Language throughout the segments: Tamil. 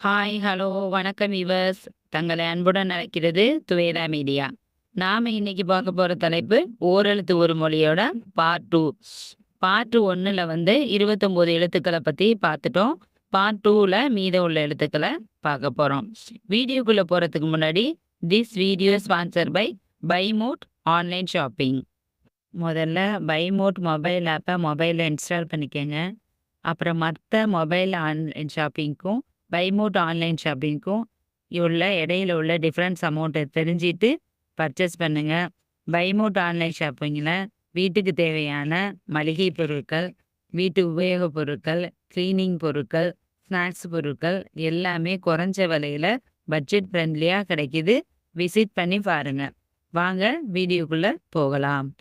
ஹாய், ஹலோ, வணக்கம் இவர்ஸ் தங்களை அன்புடன் அழைக்கிறது துவேதா மீடியா. நாம இன்னைக்கு பார்க்க போற தலைப்பு ஓரெழுத்து ஒரு மொழியோட பார்ட் டூ பார்ட் ஒன்றில் வந்து இருபத்தொம்போது எழுத்துக்களை பத்தி பார்த்துட்டோம். பார்ட் டூவில் மீதம் உள்ள எழுத்துக்களை பார்க்க போறோம். வீடியோக்குள்ள போறதுக்கு முன்னாடி திஸ் வீடியோ ஸ்பான்சர் பை பைமோட் ஆன்லைன் ஷாப்பிங். முதல்ல பைமோட் மொபைல் ஆப்பை மொபைலில் இன்ஸ்டால் பண்ணிக்கோங்க. அப்புறம் மற்ற மொபைல் ஆன்லைன் ஷாப்பிங்க்கும், பைமோட் ஆன்லைன் ஷாப்பிங்க்கும் உள்ள இடையில உள்ள டிஃப்ரென்ஸ் அமௌண்ட்டை தெரிஞ்சிட்டு பர்ச்சேஸ் பண்ணுங்கள் பைமோட் ஆன்லைன் ஷாப்பிங்கில் வீட்டுக்கு தேவையான மளிகை பொருட்கள், வீட்டு உபயோகப் பொருட்கள், கிளீனிங் பொருட்கள், ஸ்நாக்ஸ் பொருட்கள் எல்லாமே குறைஞ்ச விலையில் பட்ஜெட் ஃப்ரெண்ட்லியாக கிடைக்கிது. விசிட் பண்ணி பாருங்கள் வாங்க வீடியோக்குள்ளே போகலாம்.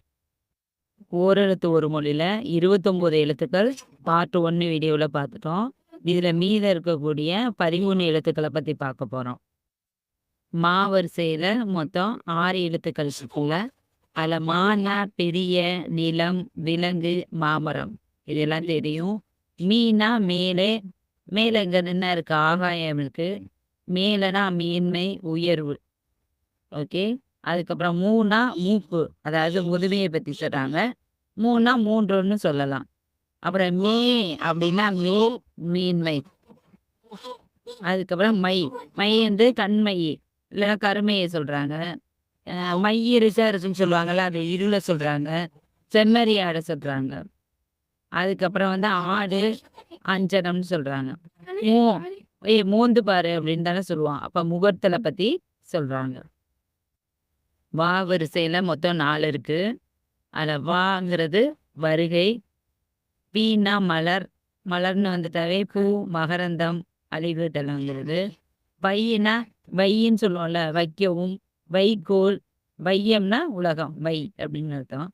ஓரெழுத்து ஒரு மொழியில 29 எழுத்துக்கள் பார்ட் ஒன்று வீடியோவில் பார்த்துட்டோம். இதில் மீதம் இருக்கக்கூடிய பதிமூணு எழுத்துக்களை பற்றி பார்க்க போகிறோம் மா வரிசையில் மொத்தம் ஆறு எழுத்துக்கள் இருக்குங்க. அதில் மானா பெரிய, நிலம், விலங்கு, மாமரம் இதெல்லாம் தெரியும். மீனா மேலே, மேலே இங்கே என்ன இருக்கு? ஆகாயம் இருக்கு. மேலனா மேன்மை, உயர்வு. ஓகே. அதுக்கப்புறம் மூணா மூப்பு. அதாவது உதவியை பத்தி சொல்றாங்க. மூணா மூன்றுன்னு சொல்லலாம். அப்புறம் மே அப்படின்னா மேல், மீன்மை அதுக்கப்புறம் மை. மை வந்து கண்மை. இல்லைன்னா கருமையை சொல்றாங்க. மை ரிசர்ச்ன்னு சொல்லுவாங்கல்ல, அது இருள சொல்றாங்க. செம்மறி ஆடை சொல்றாங்க. அதுக்கப்புறம் வந்து ஆடு, அஞ்சனம்னு சொல்றாங்க. மூ ஏய் மூந்து பாரு அப்படின்னு தானே சொல்லுவான் அப்ப முகூர்த்தலை பத்தி சொல்றாங்க. வா வரிசையில மொத்தம் 4 இருக்கு. அதுல வாங்கிறது வருகை. பீனா மலர். மலர்ன்னு வந்துட்டாவே பூ, மகரந்தம், அழிவு இதெல்லாம்ங்கிறது. வையினா வையின்னு சொல்லுவோம்ல, வைக்கவும். வைக்கோல். வையம்னா உலகம். வை அப்படின்னு அர்த்தம்.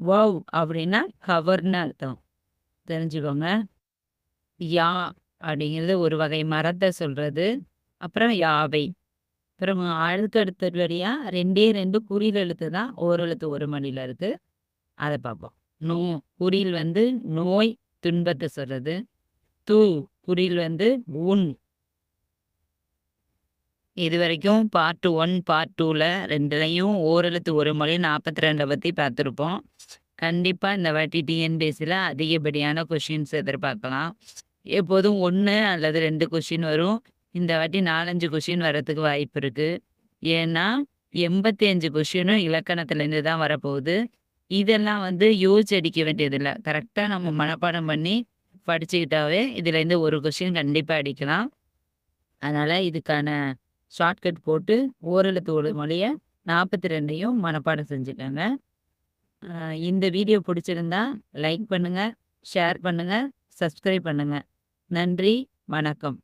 வவ் அப்படின்னா கவர்ன்னு அர்த்தம். தெரிஞ்சுக்கோங்க. யா அப்படிங்கிறது ஒரு வகை மரத்த சொல்றது. அப்புறம் யாவை. அப்புறம் அடுத்தடுத்த வரியா 2டே 2 குறில் எழுத்து தான் ஓரெழுத்து ஒரு மொழியில இருக்கு. அத பார்ப்போம். நோ குறில் வந்து நோய், துன்பத்தை சொல்றது. து குறில் வந்து உன். இதுவரைக்கும் பார்ட் ஒன் பார்ட் 2ல 2லயும் ஓரெழுத்து ஒரு மொழி 42 பத்தி பார்த்திருப்போம். கண்டிப்பா இந்த வாட்டி டிஎன்பிஎஸ்சியில் அதிகப்படியான கொஸ்டின்ஸ் எதிர்பார்க்கலாம். எப்போதும் ஒன்று அல்லது ரெண்டு கொஸ்டின் வரும். இந்த வாட்டி நாலஞ்சு கொஷின் வர்றதுக்கு வாய்ப்பு இருக்கு. ஏன்னா 85 கொஸ்டினும் இலக்கணத்திலேருந்து தான் வரப்போகுது. இதெல்லாம் வந்து யோசிச்சு அடிக்க வேண்டியதில்லை கரெக்டாக நம்ம மனப்பாடம் பண்ணி படிச்சுக்கிட்டாவே இதுலேருந்து ஒரு கொஷின் கண்டிப்பாக அடிக்கலாம். அதனால் இதுக்கான ஷார்ட்கட் போட்டு ஓரெழுத்து ஒரு முறைய நாற்பத்தி ரெண்டையும் மனப்பாடம் செஞ்சுக்கோங்க இந்த வீடியோ பிடிச்சிருந்தா லைக் பண்ணுங்கள் ஷேர் பண்ணுங்கள் சப்ஸ்கிரைப் பண்ணுங்க. நன்றி, வணக்கம்.